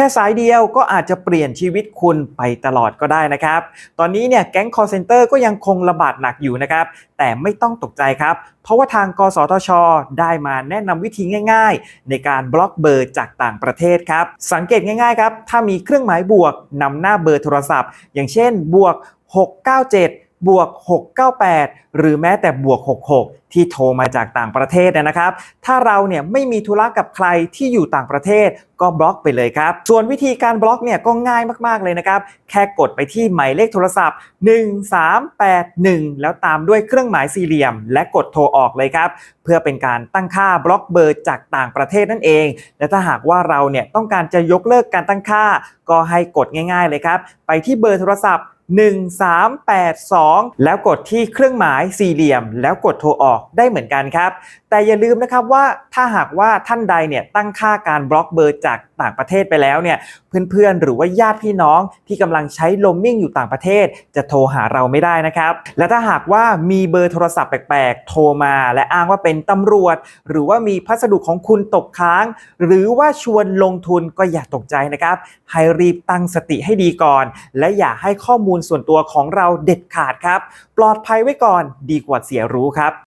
ค่สายเดียวก็อาจจะเปลี่ยนชีวิตคุณไปตลอดก็ได้นะครับ ตอนนี้เนี่ยแก๊ง call center ก็ยังคงระบาดหนักอยู่นะครับ แต่ไม่ต้องตกใจครับ เพราะว่าทางกสทช ได้มาแนะนำวิธีง่าย ๆ ในการบล็อกเบอร์จากต่างประเทศครับ สังเกตง่ายๆครับ ถ้ามีเครื่องหมายบวกนำหน้าเบอร์โทรศัพท์ อย่างเช่นบวก 697 บวก 698 หรือแม้แต่บวก 66 ที่โทรมาจากต่างประเทศนะครับ ถ้าเราเนี่ยไม่มีธุระกับใครที่อยู่ต่างประเทศก็บล็อกไปเลยครับ ส่วนวิธีการบล็อกเนี่ยก็ง่ายมากๆเลยนะครับ แค่กดไปที่หมายเลขโทรศัพท์ 1381 แล้วตามด้วยเครื่องหมายสี่เหลี่ยม และกดโทรออกเลยครับ เพื่อเป็นการตั้งค่าบล็อกเบอร์จากต่างประเทศนั่นเอง และถ้าหากว่าเราเนี่ยต้องการจะยกเลิกการตั้งค่า ก็ให้กดง่าย ๆเลยครับ ไปที่เบอร์โทรศัพท์ 1382 แล้วกดที่เครื่องหมายสี่เหลี่ยม แล้วกดโทรออกได้เหมือนกันครับ แต่อย่าลืมนะครับว่าถ้าหากว่าท่านใดเนี่ยตั้งค่าการบล็อกเบอร์จาก ต่างประเทศไปแล้วเนี่ยเพื่อนๆ หรือว่าญาติพี่น้องที่กำลังใช้โลมมิ่งอยู่ต่างประเทศ จะโทรหาเราไม่ได้นะครับ และถ้าหากว่ามีเบอร์โทรศัพท์แปลกๆ โทรมา และอ้างว่าเป็นตำรวจ หรือว่ามีพัสดุของคุณตกค้าง หรือว่าชวนลงทุนก็อย่าตกใจนะครับ ให้รีบตั้งสติให้ดีก่อน และอย่าให้ข้อมูลส่วนตัวของเราเด็ดขาดครับ ปลอดภัยไว้ก่อนดีกว่าเสียรู้ครับ